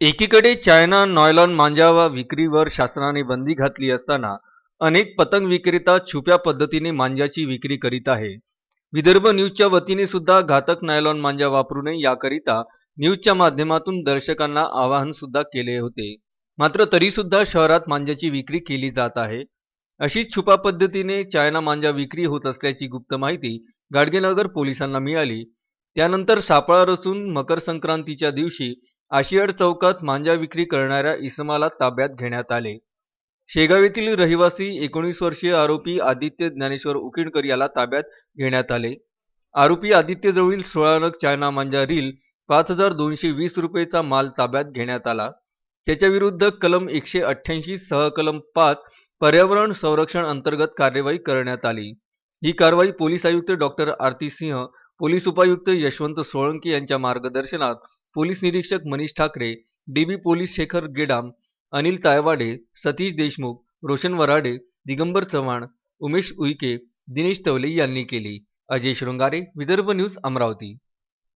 एकीकडे China nylon मांजा विक्रीवर शासनाने बंदी घातली असताना अनेक पतंग विक्रेता छुप्या पद्धतीने मांजाची विक्री करीत आहे. विदर्भ न्यूजच्या वतीने सुद्धा घातक नायलॉन मांजा वापरू नये याकरिता न्यूजच्या माध्यमातून दर्शकांना आवाहन सुद्धा केले होते. मात्र तरी सुद्धा शहरात मांजाची विक्री केली जात आहे. अशीच छुपा पद्धतीने चायना मांजा विक्री होत असल्याची गुप्त माहिती गाडगेनगर पोलिसांना मिळाली. त्यानंतर सापळा रचून मकर संक्रांतीच्या दिवशी आशियाड चौकात मांजा विक्री करणाऱ्या इसमाला ताब्यात घेण्यात आले. शेगाव येथील रहिवासी एकोणीस वर्षीय आरोपी आदित्य ज्ञानेश्वर उकिणकर याला ताब्यात घेण्यात आले. आरोपी आदित्य सोळा नग चायना मांजा रील पाच हजार दोनशे वीस रुपयेचा माल ताब्यात घेण्यात आला. त्याच्या विरुद्ध कलम एकशे अठ्ठ्याऐंशी सह कलम पाच पर्यावरण संरक्षण अंतर्गत कार्यवाही करण्यात आली. ही कारवाई पोलीस आयुक्त डॉक्टर आरती सिंह पोलीस उपायुक्त यशवंत सोळंकी यांच्या मार्गदर्शनात पोलीस निरीक्षक मनीष ठाकरे डीबी पोलीस शेखर गेडाम अनिल तायवाडे सतीश देशमुख रोशन वराडे दिगंबर चव्हाण उमेश उईके दिनेश तवले यांनी केली. अजय शृंगारे विदर्भ न्यूज अमरावती.